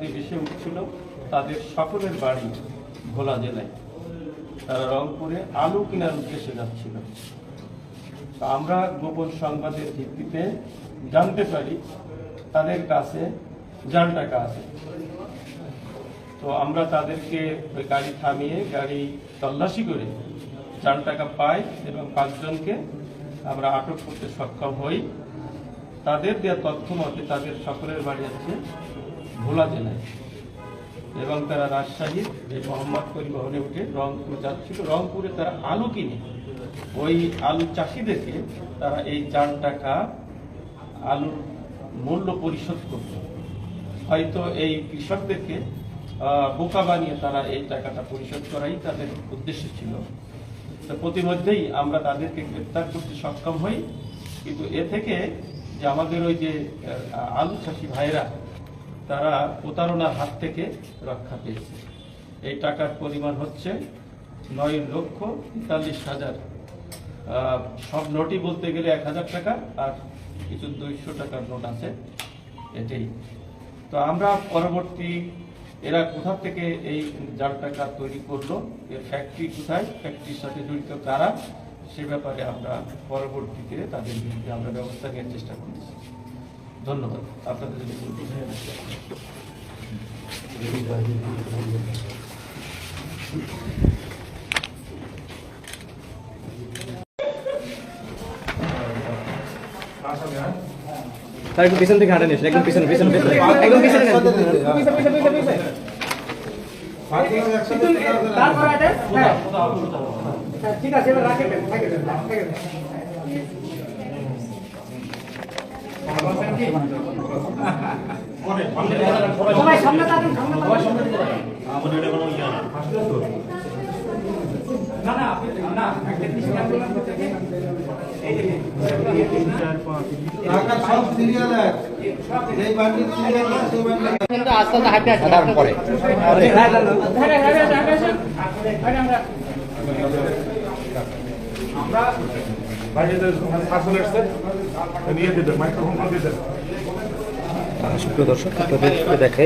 যাত্রী ভেসে উঠছিল তাদের সকলের বাড়ি ভোলা জেলায়। তারা রংপুরে আলু কেনার উদ্দেশ্যে যাচ্ছিল। আমরা গোপন সংবাদের ভিত্তিতে জানতে পারি, তাদের কাছে জাল টাকা আছে। তো আমরা তাদেরকে ওই গাড়ি থামিয়ে গাড়ি তল্লাশি করে জাল টাকা পাই এবং পাঁচজনকে আমরা আটক করতে সক্ষম হই। তাদের দেওয়া তথ্য মতে তাদের সকলের বাড়ি আছে ভোলা জেলায়। এবং তারা রাজশাহীর এই মোহাম্মদ পরিবহনে উঠে রংপুর যাচ্ছিল। রংপুরে তারা আলু কিনে। ওই আলু চাষিদেরকে তারা এই চার টাকা আলুর মূল্য পরিশোধ করত হয়তো এই কৃষকদেরকে বোকা বানিয়ে তারা এই টাকাটা পরিশোধ করাই তাদের উদ্দেশ্য ছিল। তো প্রতিমধ্যেই আমরা তাদেরকে গ্রেপ্তার করতে সক্ষম হই। কিন্তু এ থেকে যে আমাদের ওই যে আলু চাষি ভাইরা তারা প্রতারণার হাত থেকে রক্ষা পেয়েছে। এই টাকার পরিমাণ হচ্ছে নয় লক্ষ তেতাল্লিশ হাজার। সব নোটই বলতে গেলে এক হাজার টাকা আর কিছু দুইশো টাকার নোট আছে এটাই। তো আমরা পরবর্তী, এরা কোথা থেকে এই জাল টাকা তৈরি করল, এর ফ্যাক্টরি কোথায় ফ্যাক্টরির সাথে জড়িত কারা, সে ব্যাপারে আমরা পরবর্তীতে তাদের বিরুদ্ধে আমরা ব্যবস্থা নেওয়ার চেষ্টা করতেছি ধন্যবাদ আপনাদের যদি কোনো প্রশ্ন থাকে। স্যার একটু পিছন থেকে হাঁটেন এসে একদম পিছনে পিছনে পিছনে একদম পিছনে নেন। পিছনে, পিছনে, পিছনে, পিছনে। তারপর হাঁটেন। হ্যাঁ। হ্যাঁ, ঠিক আছে এবার রাখেন রাখেন, রাখেন। সবাই সামনে থাকুন সামনে না না না একটা গিয়ে এই যে সব সিরিয়াল এক বান্ডিল সিরিয়াল সেই বান্ডিল কিন্তু আস্তে আস্তে হাঁটতে হাঁটতে সাধারণ পরে দর্শক আপনাদের দেখে